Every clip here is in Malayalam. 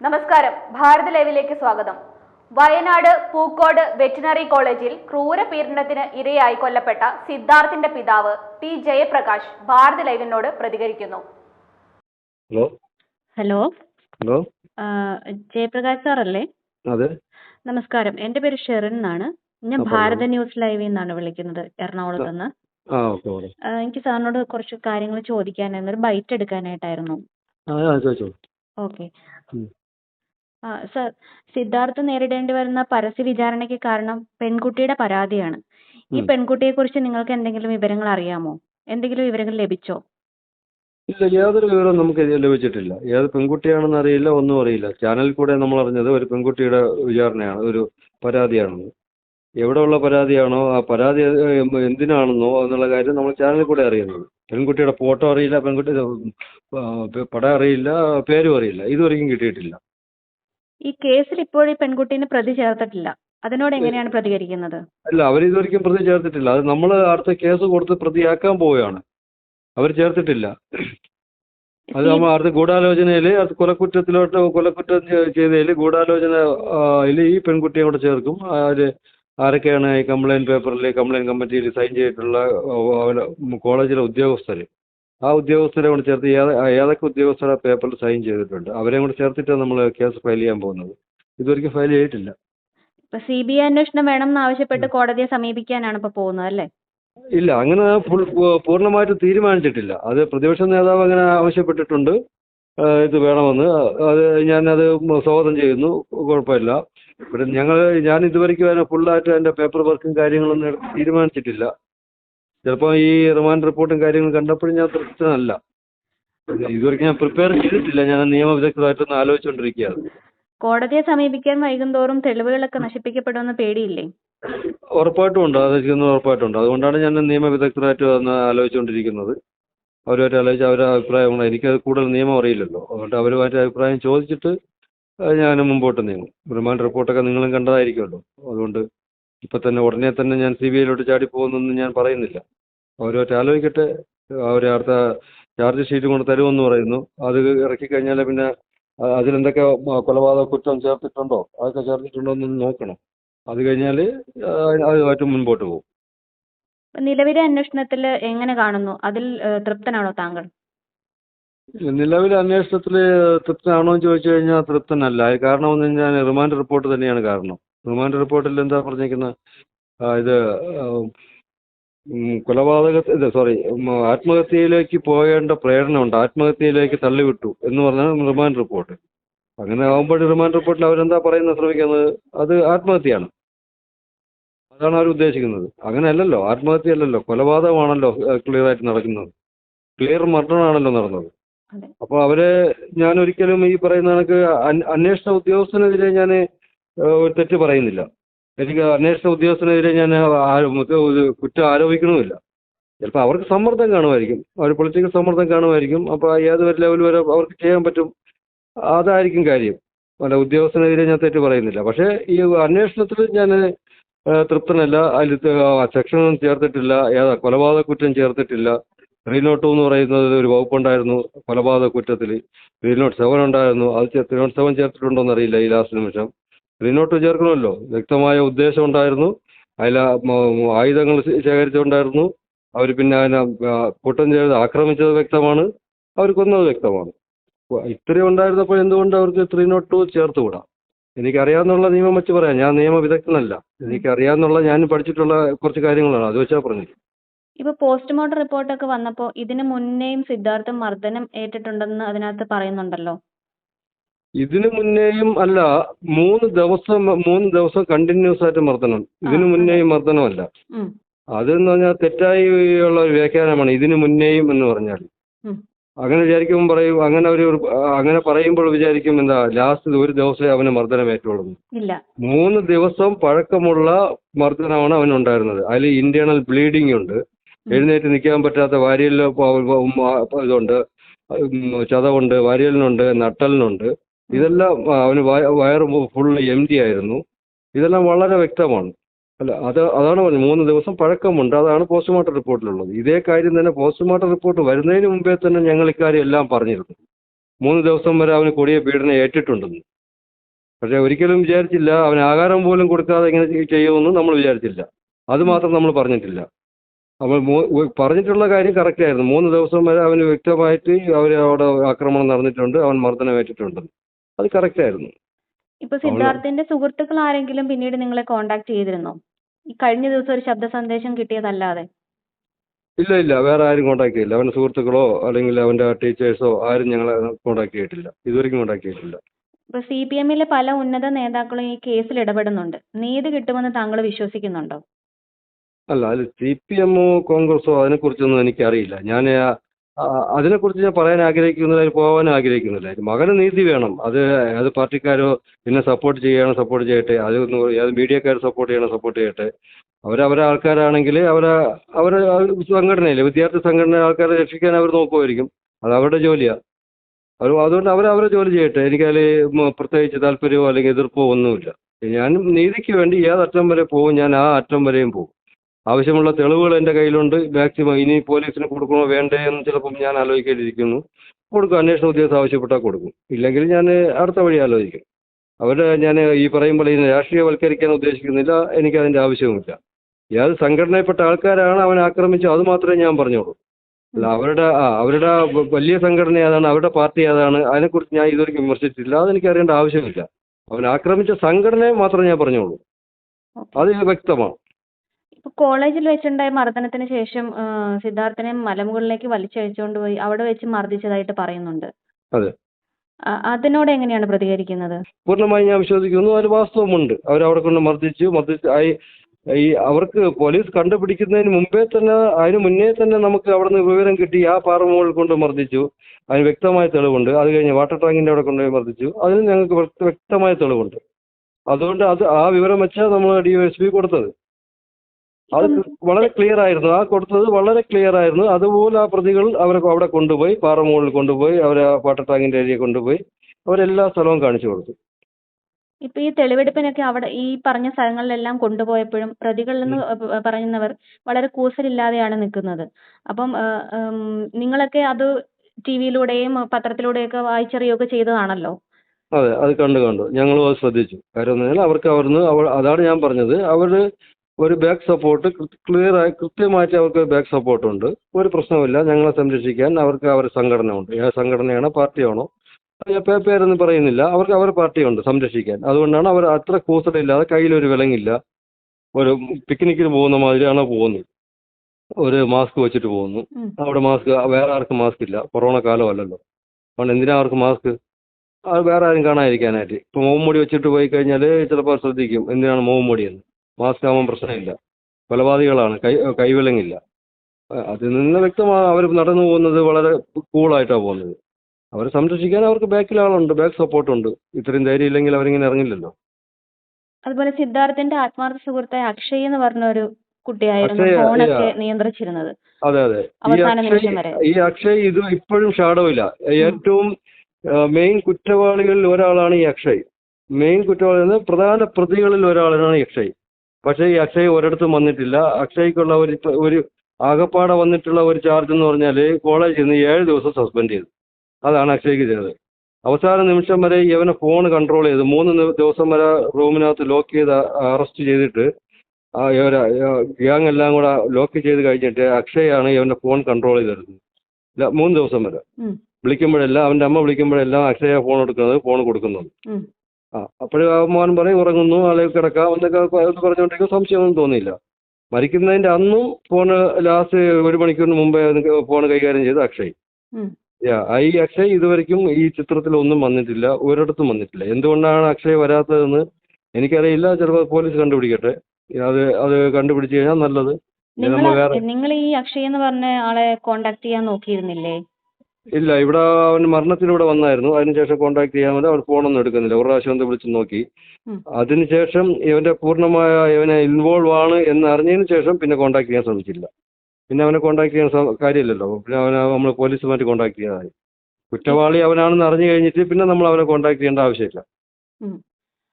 നമസ്കാരം. ഭാരത് ലൈവിലേക്ക് സ്വാഗതം. വയനാട് പൂക്കോട് വെറ്റിനറി കോളേജിൽ ക്രൂര പീഡനത്തിന് ഇരയായി കൊല്ലപ്പെട്ട സിദ്ധാർത്ഥിന്റെ പിതാവ് ടി ജയപ്രകാശ് ഭാരത് ലൈവിനോട് പ്രതികരിക്കുന്നു. ഹലോ. ഹലോ. ഹലോ. ജയപ്രകാശ് സാറല്ലേ? അതെ. നമസ്കാരം. എന്റെ പേര് ഷെറിൻ എന്നാണ്. ഞാൻ ഭാരത് ന്യൂസ് ലൈവിൽ നിന്നാണ് വിളിക്കുന്നത് എറണാകുളത്ത് നിന്ന്. ആ ഓക്കെ മാഡം എനിക്ക് സാറിനോട് കുറച്ച് കാര്യങ്ങൾ ചോദിക്കാനായിരുന്നു. ഒരു ബൈറ്റ് എടുക്കാനായിട്ടായിരുന്നു. ആ ആ ചോദിച്ചോ. ഓക്കെ. സാർ സിദ്ധാർത്ഥ് നേരിടേണ്ടി വരുന്ന പരസ്യ വിചാരണയ്ക്ക് കാരണം പെൺകുട്ടിയുടെ പരാതിയാണ്. ഈ ഉം. പെൺകുട്ടിയെക്കുറിച്ച് നിങ്ങൾക്ക് എന്തെങ്കിലും വിവരങ്ങൾ അറിയാമോ? എന്തെങ്കിലും വിവരങ്ങൾ ലഭിച്ചോ? ഇല്ല യാതൊരു വിവരവും നമുക്ക് ഇത് ലഭിച്ചിട്ടില്ല. ഏത് പെൺകുട്ടിയാണെന്ന് അറിയില്ല ഒന്നും അറിയില്ല. ചാനലിൽ കൂടെ നമ്മൾ അറിഞ്ഞത് ഒരു പെൺകുട്ടിയുടെ വിചാരണയാണ് ഒരു പരാതിയാണെന്ന്. എവിടെയുള്ള പരാതിയാണോ ആ പരാതി ഏഹ്, എന്തിനാണെന്നോ എന്നുള്ള കാര്യം നമ്മൾ ചാനലിൽ കൂടെ അറിയുന്നത്. പെൺകുട്ടിയുടെ ഫോട്ടോ അറിയില്ല പെൺകുട്ടിയുടെ ആ, പടം അറിയില്ല പേരും അറിയില്ല. ഇതുവരെയും കിട്ടിയിട്ടില്ല. ഈ കേസിൽ ഇപ്പോൾ ഈ പെൺകുട്ടീനെ പ്രതി ചേർത്തിട്ടില്ല. അതിനോട് എങ്ങനെയാണ് പ്രതികരിക്കുന്നത്? അല്ല അവർ ഇതുവരെയ്ക്കും പ്രതി ചേർത്തിട്ടില്ല. അത് നമ്മൾ അടുത്ത കേസ് കൊടുത്ത് പ്രതിയാക്കാൻ പോവുകയാണ്. അവർ ചേർത്തിട്ടില്ല. അത് നമ്മൾ അടുത്ത ഗൂഢാലോചനയിൽ അത് കൊലക്കുറ്റത്തിലോട്ട് കൊലക്കുറ്റം ചെയ്തതിൽ ഗൂഢാലോചന ഈ പെൺകുട്ടിയെ കൂടെ ചേർക്കും. അത് ആരൊക്കെയാണ് ഈ കംപ്ലൈന്റ് പേപ്പറിൽ കംപ്ലൈന്റ് കമ്മിറ്റിയിൽ സൈൻ ചെയ്തിട്ടുള്ള കോളേജിലെ ഉദ്യോഗസ്ഥർ ആ ഉദ്യോഗസ്ഥരെ കൂടെ ചേർത്ത് ഏത- ഏതൊക്കെ ഉദ്യോഗസ്ഥർ ആ പേപ്പറിൽ സൈൻ ചെയ്തിട്ടുണ്ട് അവരെയും കൂടെ ചേർത്തിട്ടാണ് നമ്മൾ കേസ് ഫയൽ ചെയ്യാൻ പോകുന്നത്. ഇതുവരെയ്ക്കും ഫയൽ ചെയ്തിട്ടില്ല. ഇപ്പൊ സി ബി ഐ അന്വേഷണം വേണം എന്നാവശ്യപ്പെട്ട് കോടതിയെ സമീപിക്കാനാണ് ഇപ്പൊ പോകുന്നത് അല്ലേ? ഇല്ല അങ്ങനെ ഫുൾ പൂർണമായിട്ട് തീരുമാനിച്ചിട്ടില്ല. അത് പ്രതിപക്ഷ നേതാവ് അങ്ങനെ ആവശ്യപ്പെട്ടിട്ടുണ്ട്. ഇത് വേണമെന്ന്. അത് ഞാനത് സ്വാഗതം ചെയ്യുന്നു. കുഴപ്പമില്ല. ഇവിടെ ഞങ്ങൾ ഞാൻ ഇതുവരെയ്ക്കും അതിനെ ഫുള്ളായിട്ട് അതിന്റെ പേപ്പർ വർക്കും കാര്യങ്ങളൊന്നും തീരുമാനിച്ചിട്ടില്ല. ചിലപ്പോൾ ഈ റിമാൻഡ് റിപ്പോർട്ടും കാര്യങ്ങളും കണ്ടപ്പോഴും ഞാൻ തൃപ്തനല്ല. ഇതുവരെയ്ക്കും ഞാൻ പ്രിപ്പയർ ചെയ്തിട്ടില്ല. ഞാൻ നിയമ നിയമവിദഗ്ധമായിട്ടൊന്ന് ആലോചിച്ചുകൊണ്ടിരിക്കുകയാണ് കോടതിയെ സമീപിക്കാൻ വൈകുന്തോറും തെളിവുകളൊക്കെ നശിപ്പിക്കപ്പെടുമെന്ന് പേടിയില്ലേ? ഉറപ്പായിട്ടും ഉണ്ട്. അത് ചെയ്യുന്നത് ഉറപ്പായിട്ടുണ്ട് അതുകൊണ്ടാണ് ഞാൻ നിയമ വിദഗ്ധരായിട്ട് വന്ന് ആലോചിച്ചുകൊണ്ടിരിക്കുന്നത് അവരുമായിട്ട് ആലോചിച്ച് അവരുടെ അഭിപ്രായമാണ്. എനിക്ക് കൂടുതൽ നിയമം അറിയില്ലല്ലോ. അതുകൊണ്ട് അവരുമായിട്ട് അഭിപ്രായം ചോദിച്ചിട്ട് ഞാൻ മുമ്പോട്ട് നീങ്ങും. റിമാൻഡ് റിപ്പോർട്ടൊക്കെ നിങ്ങളും കണ്ടതായിരിക്കുമല്ലോ. അതുകൊണ്ട് ഇപ്പം തന്നെ ഉടനെ തന്നെ ഞാൻ സി ബി ഐയിലോട്ട് ചാടി പോകുന്നൊന്നും ഞാൻ പറയുന്നില്ല. അവരുമായിട്ട് ആലോചിക്കട്ടെ അവർ അടുത്ത ചാർജ് ഷീറ്റ് കൊണ്ട് തരുമെന്ന് പറയുന്നു. അത് ഇറക്കി കഴിഞ്ഞാൽ പിന്നെ അതിലെന്തൊക്കെ കൊലപാതക കുറ്റം ചേർത്തിട്ടുണ്ടോ? അതൊക്കെ ചേർത്തിട്ടുണ്ടോ എന്നൊന്ന് നോക്കണം. അത് കഴിഞ്ഞാൽ അതുമായിട്ട് മുൻപോട്ട് പോകും. നിലവിലെ അന്വേഷണത്തിൽ എങ്ങനെ കാണുന്നു? അതിൽ തൃപ്തനാണോ താങ്കൾ? നിലവിലെ അന്വേഷണത്തിൽ തൃപ്തനാണോ എന്ന് ചോദിച്ചു കഴിഞ്ഞാൽ തൃപ്തനല്ല. കാരണം എന്ന് കഴിഞ്ഞാൽ റിമാൻഡ് റിപ്പോർട്ട് തന്നെയാണ് കാരണം. റിമാൻഡ് റിപ്പോർട്ടിൽ എന്താ പറഞ്ഞിരിക്കുന്നത് ആ, ഇത് കൊലപാതക ഇത് സോറി ആത്മഹത്യയിലേക്ക് പോകേണ്ട പ്രേരണ ഉണ്ട് ആത്മഹത്യയിലേക്ക് തള്ളിവിട്ടു എന്ന് പറഞ്ഞാൽ റിമാൻഡ് റിപ്പോർട്ട്. അങ്ങനെ ആകുമ്പോൾ റിമാൻഡ് റിപ്പോർട്ടിൽ അവരെന്താ പറയുന്നത് ശ്രമിക്കുന്നത്? അത് ആത്മഹത്യയാണ്. അതാണ് അവർ ഉദ്ദേശിക്കുന്നത്. അങ്ങനെ അല്ലല്ലോ ആത്മഹത്യ ആത്മഹത്യയല്ലല്ലോ കൊലപാതകമാണല്ലോ ക്ലിയർ ആയിട്ട് നടക്കുന്നത്. ക്ലിയർ മർഡറാണല്ലോ നടന്നത്. അപ്പോൾ അവരെ ഞാൻ ഒരിക്കലും ഈ പറയുന്ന കണക്ക് അന്വ- അന്വേഷണ ഉദ്യോഗസ്ഥനെതിരെ ഞാൻ ഒരു തെറ്റ് പറയുന്നില്ല. എനിക്ക് അന്വേഷണ ഉദ്യോഗസ്ഥനെതിരെ ഞാൻ കുറ്റം ആരോപിക്കണമില്ല. ചിലപ്പോൾ അവർക്ക് സമ്മർദ്ദം കാണുമായിരിക്കും. അവർ പൊളിറ്റിക്കൽ സമ്മർദ്ദം കാണുമായിരിക്കും. അപ്പോൾ ഏത് ലെവൽ വരെ അവർക്ക് ചെയ്യാൻ പറ്റും അതായിരിക്കും കാര്യം. അല്ല ഉദ്യോഗസ്ഥനെതിരെ ഞാൻ തെറ്റ് പറയുന്നില്ല. പക്ഷേ ഈ അന്വേഷണത്തിൽ ഞാൻ തൃപ്തനല്ല. അതിൽ സെക്ഷനൊന്നും ചേർത്തിട്ടില്ല. ഏതാ കൊലപാതക കുറ്റം ചേർത്തിട്ടില്ല ത്രീ നോട്ട് എന്ന് പറയുന്നത് ഒരു വകുപ്പുണ്ടായിരുന്നു കൊലപാതക കുറ്റത്തിൽ ത്രീ നോട്ട് സെവൻ ഉണ്ടായിരുന്നു. അത് ത്രീ നോട്ട് സെവൻ ചേർത്തിട്ടുണ്ടോ എന്നറിയില്ല ഈ ലാസ്റ്റ് നിമിഷം. നോട്ട് ചേർക്കണമല്ലോ വ്യക്തമായ ഉദ്ദേശം ഉണ്ടായിരുന്നു. അതിൽ ആയുധങ്ങൾ ശേഖരിച്ചുകൊണ്ടായിരുന്നു. അവർ പിന്നെ അതിനെ കൂട്ടം ചെയ്ത് ആക്രമിച്ചത് വ്യക്തമാണ്. അവർ കൊന്നത് വ്യക്തമാണ് ഇത്രയും ഉണ്ടായിരുന്നപ്പോൾ എന്തുകൊണ്ട് അവർക്ക് ത്രീ നോട്ട് ടു ചേർത്തുകൂടാ എനിക്കറിയാവുന്നുള്ള നിയമം വെച്ച് പറയാം. ഞാൻ നിയമ വിദഗ്ധനല്ല. എനിക്കറിയാവുന്നുള്ള ഞാൻ പഠിച്ചിട്ടുള്ള കുറച്ച് കാര്യങ്ങളാണ്. അത് വെച്ചാൽ പറഞ്ഞത്. ഇപ്പൊ പോസ്റ്റ്മോർട്ടം റിപ്പോർട്ടൊക്കെ വന്നപ്പോ ഇതിനു മുന്നേയും സിദ്ധാർത്ഥ് മർദ്ദനം ഏറ്റിട്ടുണ്ടെന്ന് അതിനകത്ത് പറയുന്നുണ്ടല്ലോ. ഇതിനു മുന്നേയും അല്ല മൂന്ന് ദിവസം മൂന്ന് ദിവസം കണ്ടിന്യൂസ് ആയിട്ട് മർദ്ദനം. ഇതിനു മുന്നേയും മർദ്ദനമല്ല. അതെന്ന് പറഞ്ഞാൽ തെറ്റായി ഉള്ള ഒരു വ്യാഖ്യാനമാണ് ഇതിനു മുന്നേയും എന്ന് പറഞ്ഞാൽ. അങ്ങനെ വിചാരിക്കുമ്പോൾ പറയും അങ്ങനെ ഒരു അങ്ങനെ പറയുമ്പോൾ വിചാരിക്കും എന്താ ലാസ്റ്റ് ഒരു ദിവസമേ അവന് മർദ്ദനമേറ്റുള്ളൂ മൂന്ന് ദിവസം പഴക്കമുള്ള മർദ്ദനമാണ് അവനുണ്ടായിരുന്നത്. അതിൽ ഇന്റേണൽ ബ്ലീഡിംഗ് ഉണ്ട്. എഴുന്നേറ്റ് നിൽക്കാൻ പറ്റാത്ത വാരിയലിൽ ഇതുണ്ട് ചതവുണ്ട് വാരിയലിനുണ്ട് നട്ടലിനുണ്ട്. ഇതെല്ലാം അവന് വയ- വയറ് ഫുൾ എം ഡി ആയിരുന്നു. ഇതെല്ലാം വളരെ വ്യക്തമാണ്. അല്ല അത് അതാണ് പറഞ്ഞത് മൂന്ന് ദിവസം പഴക്കമുണ്ട്. അതാണ് പോസ്റ്റ്മോർട്ടം റിപ്പോർട്ടിലുള്ളത് ഇതേ കാര്യം തന്നെ പോസ്റ്റ്മോർട്ടം റിപ്പോർട്ട് വരുന്നതിന് മുമ്പേ തന്നെ ഞങ്ങൾ ഇക്കാര്യം എല്ലാം പറഞ്ഞിരുന്നു. മൂന്ന് ദിവസം വരെ അവന് കൊടിയ പീഡനം ഏറ്റിട്ടുണ്ടെന്ന്. പക്ഷെ ഒരിക്കലും വിചാരിച്ചില്ല അവന് ആഹാരം പോലും കൊടുക്കാതെ ഇങ്ങനെ ചെയ്- ചെയ്യുമെന്ന് നമ്മൾ വിചാരിച്ചില്ല. അത് മാത്രം നമ്മൾ പറഞ്ഞിട്ടില്ല. നമ്മൾ പറഞ്ഞിട്ടുള്ള കാര്യം കറക്റ്റ് ആയിരുന്നു. മൂന്ന് ദിവസം വരെ അവന് വ്യക്തമായിട്ട് അവർ അവിടെ ആക്രമണം നടന്നിട്ടുണ്ട്. അവൻ മർദ്ദനം ഏറ്റിട്ടുണ്ടെന്ന്. അത് കറക്റ്റ് ആയിരുന്നു. ഇപ്പൊ സിദ്ധാർത്ഥിന്റെ സുഹൃത്തുക്കൾ ആരെങ്കിലും പിന്നീട് നിങ്ങളെ കോണ്ടാക്ട് ചെയ്തിരുന്നോ? ഈ കഴിഞ്ഞ ദിവസം ഒരു ശബ്ദ സന്ദേശം കിട്ടിയതല്ലാതെ. ഇല്ല ഇല്ല. വേറെ ആരും കോൺടാക്ട് ചെയ്തില്ല. അവന്റെ സുഹൃത്തുക്കളോ അല്ലെങ്കിൽ അവന്റെ ടീച്ചേഴ്സോ ആരും ഞങ്ങളെ കോൺടാക്ട് ചെയ്തിട്ടില്ല. ഇതുവരെയും കോൺടാക്ട് ചെയ്തിട്ടില്ല. ഇപ്പൊ സി പി എമ്മിലെ പല ഉന്നത നേതാക്കളും ഈ കേസിൽ ഇടപെടുന്നുണ്ട്. നീതി കിട്ടുമെന്ന് താങ്കൾ വിശ്വസിക്കുന്നുണ്ടോ? അല്ല അത് സി പി എമ്മോ കോൺഗ്രസോ അതിനെക്കുറിച്ചൊന്നും എനിക്കറിയില്ല. ഞാൻ അതിനെക്കുറിച്ച് ഞാൻ പറയാൻ ആഗ്രഹിക്കുന്നില്ല പോകാൻ ആഗ്രഹിക്കുന്നില്ല. മകന് നീതി വേണം. അത് അത് പാർട്ടിക്കാരോ പിന്നെ സപ്പോർട്ട് ചെയ്യണം സപ്പോർട്ട് ചെയ്യട്ടെ? അത് ഏത് മീഡിയക്കാർ സപ്പോർട്ട് ചെയ്യണം സപ്പോർട്ട് ചെയ്യട്ടെ? അവരവരെ ആൾക്കാരാണെങ്കിൽ അവരെ അവരെ സംഘടനയില്ലേ? വിദ്യാർത്ഥി സംഘടന ആൾക്കാരെ രക്ഷിക്കാൻ അവർ നോക്കുമായിരിക്കും അത് അവരുടെ ജോലിയാണ് അത് അതുകൊണ്ട് അവർ അവരെ ജോലി ചെയ്യട്ടെ. എനിക്കതിൽ പ്രത്യേകിച്ച് താല്പര്യമോ അല്ലെങ്കിൽ എതിർപ്പോ ഒന്നുമില്ല. ഞാൻ നീതിക്ക് വേണ്ടി ഏതറ്റം വരെ പോകും ഞാൻ ആ അറ്റം വരെയും പോകും. ആവശ്യമുള്ള തെളിവുകൾ എന്റെ കയ്യിലുണ്ട്. മാക്സിമം ഇനി പോലീസിന് കൊടുക്കണോ വേണ്ടേ എന്ന് ചിലപ്പം ഞാൻ ആലോചിക്കേണ്ടിയിരിക്കുന്നു. കൊടുക്കും. അന്വേഷണ ഉദ്യോഗസ്ഥ ആവശ്യപ്പെട്ടാൽ കൊടുക്കും. ഇല്ലെങ്കിൽ ഞാൻ അടുത്ത വഴി ആലോചിക്കും. അവരെ ഞാൻ ഈ പറയുമ്പോൾ ഇതിനെ രാഷ്ട്രീയവൽക്കരിക്കാൻ ഉദ്ദേശിക്കുന്നില്ല. എനിക്ക് അതിന്റെ ആവശ്യവുമില്ല. ഏത് സംഘടനയിൽപ്പെട്ട ആൾക്കാരാണ് അവൻ ആക്രമിച്ചത്. അത് മാത്രമേ ഞാൻ പറഞ്ഞോളൂ. അല്ല അവരുടെ ആ അവരുടെ വലിയ സംഘടന ഏതാണ് അവരുടെ പാർട്ടി ഏതാണ് അതിനെക്കുറിച്ച് ഞാൻ ഇതുവരെയും വിമർശിച്ചിട്ടില്ല. അതെനിക്ക് അറിയേണ്ട ആവശ്യമില്ല. അവൻ ആക്രമിച്ച സംഘടനയെ മാത്രമേ ഞാൻ പറഞ്ഞോളൂ. അത് വ്യക്തമാണ്. കോളേജിൽ വെച്ചുണ്ടായ മർദ്ദനത്തിന് ശേഷം സിദ്ധാർത്ഥനെ സിദ്ധാർത്ഥിനെ മലമുകളിലേക്ക് വലിച്ചഴിച്ചുകൊണ്ട് പോയി അവിടെ വെച്ച് മർദ്ദിച്ചതായിട്ട് പറയുന്നുണ്ട്. അതെ. അതിനോട് എങ്ങനെയാണ് പ്രതികരിക്കുന്നത്? പൂർണമായി ഞാൻ വിശ്വസിക്കുന്നു. അതിൽ വാസ്തവമുണ്ട്. അവരവിടെ കൊണ്ട് മർദ്ദിച്ചു മർദ്ദിച്ച് ആയി ഈ അവർക്ക് പോലീസ് കണ്ടുപിടിക്കുന്നതിന് മുമ്പേ തന്നെ അതിന് മുന്നേ തന്നെ നമുക്ക് അവിടെ നിന്ന് വിവരം കിട്ടി. ആ പാറമുകളിൽ കൊണ്ട് മർദ്ദിച്ചു അതിന് വ്യക്തമായ തെളിവുണ്ട്. അത് കഴിഞ്ഞ് വാട്ടർ ടാങ്കിന്റെ അവിടെ കൊണ്ടുപോയി മർദ്ദിച്ചു അതിന് ഞങ്ങൾക്ക് വ്യക്ത- വ്യക്തമായ തെളിവുണ്ട്. അതുകൊണ്ട് അത് ആ വിവരം വെച്ചാൽ നമ്മൾ ഡി എസ് പി കൊടുത്തത്. അത് വളരെ ക്ലിയർ ആയിരുന്നു. ആ കൊടുത്തത് വളരെ ക്ലിയർ ആയിരുന്നു. അതുപോലെ ആ പ്രതികൾ അവരെ അവിടെ കൊണ്ടുപോയി പാറമുകളിൽ കൊണ്ടുപോയി അവരെ ആ വാട്ടർ ടാങ്കിന്റെ ഏരിയ കൊണ്ടുപോയി അവരെല്ലാ സ്ഥലവും കാണിച്ചു കൊടുത്തു. ഇപ്പൊ ഈ തെളിവെടുപ്പിനൊക്കെ അവിടെ ഈ പറഞ്ഞ സ്ഥലങ്ങളിലെല്ലാം കൊണ്ടുപോയപ്പോഴും പ്രതികളെന്ന് നിന്ന് പറയുന്നവർ വളരെ കൂസലില്ലാതെയാണ് നിൽക്കുന്നത്. അപ്പം നിങ്ങളൊക്കെ അത് ടി വിയിലൂടെയും പത്രത്തിലൂടെയൊക്കെ വായിച്ചറിയുകയൊക്കെ ചെയ്തതാണല്ലോ? അതെ അത് കണ്ടു കണ്ടു. ഞങ്ങളും അത് ശ്രദ്ധിച്ചു. കാര്യം എന്ന് പറഞ്ഞാൽ അവർക്ക് അവിടുന്ന് അതാണ് ഞാൻ പറഞ്ഞത്. അവർ ഒരു ബാക്ക് സപ്പോർട്ട് ക്ലിയർ ആയി കൃത്യമായിട്ട് അവർക്ക് ബാക്ക് സപ്പോർട്ട് ഉണ്ട്. ഒരു പ്രശ്നവുമില്ല. ഞങ്ങളെ സംരക്ഷിക്കാൻ അവർക്ക് അവരുടെ സംഘടന ഉണ്ട് ഏത് സംഘടനയാണോ പാർട്ടിയാണോ. പേരൊന്നും പറയുന്നില്ല. അവർക്ക് അവരുടെ പാർട്ടിയുണ്ട് സംരക്ഷിക്കാൻ. അതുകൊണ്ടാണ് അവർ അത്ര കൂസലില്ലാതെ കയ്യിലൊരു വിലങ്ങില്ല. ഒരു പിക്നിക്കിന് പോകുന്ന മാതിരിയാണ് പോകുന്നത്. ഒരു മാസ്ക് വെച്ചിട്ട് പോകുന്നു. അവിടെ മാസ്ക് വേറെ ആർക്കും മാസ്ക് ഇല്ല. കൊറോണ കാലമല്ലല്ലോ അതുകൊണ്ട് എന്തിനാ അവർക്ക് മാസ്ക് അത് വേറെ ആരും കാണാതിരിക്കാനായിട്ട്. ഇപ്പോൾ മുഖംമൂടി വെച്ചിട്ട് പോയി കഴിഞ്ഞാൽ ചിലപ്പോൾ ശ്രദ്ധിക്കും. എന്തിനാണ് മുഖംമൂടി എന്ന് മാസ്ക് ആവാൻ പ്രശ്നമില്ല. കൊലപാതകളാണ്. കൈ കൈവിലങ്ങില്ല. അതിൽ നിന്ന് വ്യക്തമാണ് അവർ നടന്നു പോകുന്നത് വളരെ കൂളായിട്ടാണ് പോകുന്നത്. അവരെ സംരക്ഷിക്കാൻ അവർക്ക് ബാക്കിൽ ആളുണ്ട് ബാക്ക് സപ്പോർട്ടുണ്ട്. ഇത്രയും ധൈര്യം ഇല്ലെങ്കിൽ അവരിങ്ങനെ ഇറങ്ങില്ലല്ലോ. അതുപോലെ സിദ്ധാർത്ഥിന്റെ ആത്മാർത്ഥ സുഹൃത്തായ അക്ഷയ് എന്ന് പറഞ്ഞ ഒരു കുട്ടിയായിരുന്നു ഫോണൊക്കെ നിയന്ത്രിച്ചിരുന്നത്. അതെ അതെ. ഈ അക്ഷയ് ഈ അക്ഷയ് ഇത് ഇപ്പോഴും ഷാഡോയില്ല ഏറ്റവും മെയിൻ കുറ്റവാളികളിൽ ഒരാളാണ് ഈ അക്ഷയ്. മെയിൻ കുറ്റവാളി പ്രധാന പ്രതികളിൽ ഒരാളാണ് ഈ അക്ഷയ്. പക്ഷേ ഈ അക്ഷയ് ഒരിടത്തും വന്നിട്ടില്ല. അക്ഷയ്ക്കുള്ള ഒരു ഒരു ആകപ്പാടെ വന്നിട്ടുള്ള ഒരു ചാർജ് എന്ന് പറഞ്ഞാൽ കോളേജിൽ നിന്ന് ഏഴ് ദിവസം സസ്പെൻഡ് ചെയ്തു. അതാണ് അക്ഷയ്ക്ക് ചെയ്തത്. അവസാന നിമിഷം വരെ ഇവനെ ഫോൺ കൺട്രോൾ ചെയ്ത് മൂന്ന് ദിവസം വരെ റൂമിനകത്ത് ലോക്ക് ചെയ്ത് അറസ്റ്റ് ചെയ്തിട്ട് ഇവരെ ഗ്യാങ് എല്ലാം കൂടെ ലോക്ക് ചെയ്ത് കഴിഞ്ഞിട്ട് അക്ഷയാണ് ഇവന്റെ ഫോൺ കൺട്രോൾ ചെയ്തിരുന്നത് മൂന്ന് ദിവസം വരെ. വിളിക്കുമ്പോഴെല്ലാം അവന്റെ അമ്മ വിളിക്കുമ്പോഴെല്ലാം അക്ഷയ ഫോൺ എടുക്കുന്നത് ഫോൺ കൊടുക്കുന്നത്. ആ അപ്പോഴും ആ മോൻ പറയും ഉറങ്ങുന്നു അല്ലെങ്കിൽ കിടക്കാം എന്നൊക്കെ ഒന്ന് പറഞ്ഞുകൊണ്ടിരിക്കും സംശയമൊന്നും തോന്നിയില്ല. മരിക്കുന്നതിന്റെ അന്നും ഫോൺ ലാസ്റ്റ് ഒരു മണിക്കൂറിന് മുമ്പേ ഫോൺ കൈകാര്യം ചെയ്ത് അക്ഷയ്. യാ ഈ അക്ഷയ് ഇതുവരെക്കും ഈ ചിത്രത്തിൽ ഒന്നും വന്നിട്ടില്ല ഒരിടത്തും വന്നിട്ടില്ല. എന്തുകൊണ്ടാണ് അക്ഷയ് വരാത്തതെന്ന് എനിക്കറിയില്ല ചിലപ്പോൾ പോലീസ് കണ്ടുപിടിക്കട്ടെ. അത് അത് കണ്ടുപിടിച്ച് കഴിഞ്ഞാൽ നല്ലത്. നിങ്ങൾ നമ്മൾ വേറെ നിങ്ങൾ ഈ അക്ഷയ് എന്ന് പറഞ്ഞ ആളെ കോണ്ടാക്ട് ചെയ്യാൻ നോക്കിയിരുന്നില്ലേ? ഇല്ല ഇവിടെ അവൻ മരണത്തിലൂടെ വന്നായിരുന്നു. അതിനുശേഷം കോൺടാക്ട് ചെയ്യാൻ വേണ്ടി അവർ ഫോണൊന്നും എടുക്കുന്നില്ല. ഒരു പ്രാവശ്യം ഒന്ന് വിളിച്ച് നോക്കി. അതിനുശേഷം ഇവന്റെ പൂർണമായ ഇവനെ ഇൻവോൾവ് ആണ് എന്ന് അറിഞ്ഞതിന് ശേഷം പിന്നെ കോൺടാക്ട് ചെയ്യാൻ ശ്രമിച്ചില്ല. പിന്നെ അവനെ കോൺടാക്ട് ചെയ്യാൻ കാര്യമില്ലല്ലോ. പിന്നെ അവനെ നമ്മൾ പോലീസുമായിട്ട് കോൺടാക്ട് ചെയ്യാതായി. കുറ്റവാളി അവനാണെന്ന് അറിഞ്ഞു കഴിഞ്ഞിട്ട് പിന്നെ നമ്മൾ അവനെ കോൺടാക്ട് ചെയ്യേണ്ട ആവശ്യമില്ല.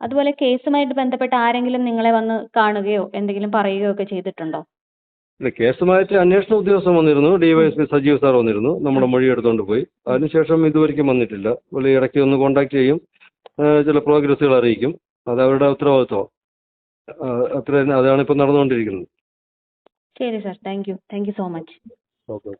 അതുപോലെ കേസുമായിട്ട് ബന്ധപ്പെട്ട് ആരെങ്കിലും നിങ്ങളെ വന്ന് കാണുകയോ എന്തെങ്കിലും പറയുകയോ ഒക്കെ ചെയ്തിട്ടുണ്ടോ? ഇല്ല കേസുമായിട്ട് അന്വേഷണ ഉദ്യോഗസ്ഥൻ വന്നിരുന്നു ഡിവൈഎസ്പി സജീവ് സാർ വന്നിരുന്നു. നമ്മുടെ മൊഴി എടുത്തുകൊണ്ട് പോയി. അതിനുശേഷം ഇതുവരെയ്ക്കും വന്നിട്ടില്ല. പുള്ളി ഇടയ്ക്ക് ഒന്ന് കോൺടാക്ട് ചെയ്യും. ചില പ്രോഗ്രസ്സുകൾ അറിയിക്കും. അത് അവരുടെ ഉത്തരവാദിത്വം അത്ര അതാണ് ഇപ്പം നടന്നുകൊണ്ടിരിക്കുന്നത്. ശരി sir. Thank you. Thank you so much. Okay.